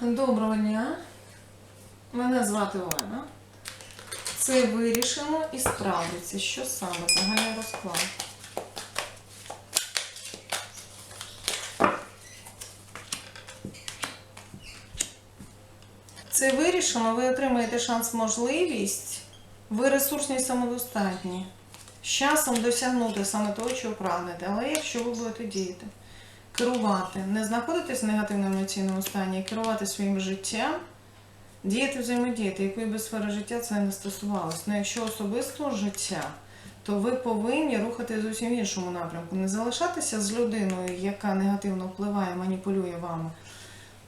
Доброго дня. Мене звати Олена. Це вирішимо і справиться. Що саме? Загальний розклад. Це вирішимо, ви отримаєте шанс, можливість. Ви ресурсні і самодостатні. З часом досягнути саме того, чого прагнете. Але якщо ви будете діяти, керувати, не знаходитись в негативному емоційному стані, керувати своїм життям, діяти взаємодіяти, якої би сфери життя це не стосувалось. Ну якщо особистого життя, то ви повинні рухати зовсім в іншому напрямку. Не залишатися з людиною, яка негативно впливає, маніпулює вами.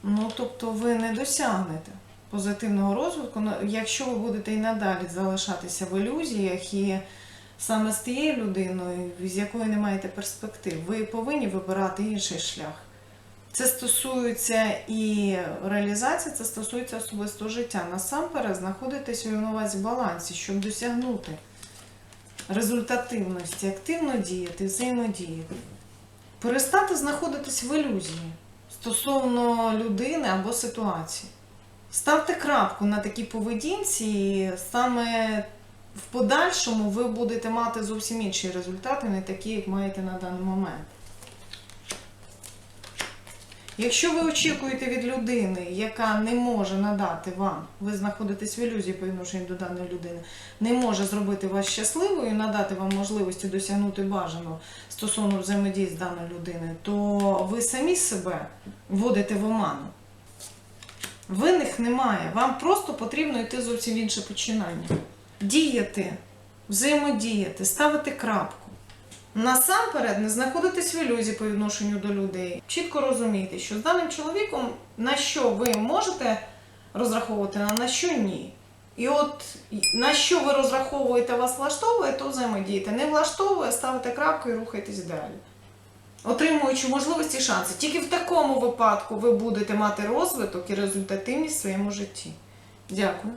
Ну тобто ви не досягнете позитивного розвитку, ну, якщо ви будете і надалі залишатися в ілюзіях і саме з тією людиною, з якою не маєте перспектив, ви повинні вибирати інший шлях. Це стосується і реалізації, це стосується особистого життя. Насамперед знаходитись у увазі балансі, щоб досягнути результативності, активно діяти, взаємодіяти. Перестати знаходитись в ілюзії стосовно людини або ситуації. Ставте крапку на такій поведінці, саме в подальшому ви будете мати зовсім інші результати, не такі, як маєте на даний момент. Якщо ви очікуєте від людини, яка не може надати вам, ви знаходитесь в ілюзії по відношенню до даної людини, не може зробити вас щасливою надати вам можливості досягнути бажаного стосовно взаємодії з даною людиною, то ви самі себе вводите в оману. Винних немає. Вам просто потрібно йти зовсім в інше починання. Діяти, взаємодіяти, ставити крапку. Насамперед не знаходитись в ілюзії по відношенню до людей. Чітко розумійте, що з даним чоловіком на що ви можете розраховувати, а на що ні. І от на що ви розраховуєте, вас влаштовує, то взаємодієте. Не влаштовує, ставите крапку і рухайтесь далі. Отримуючи можливості і шанси. Тільки в такому випадку ви будете мати розвиток і результативність в своєму житті. Дякую.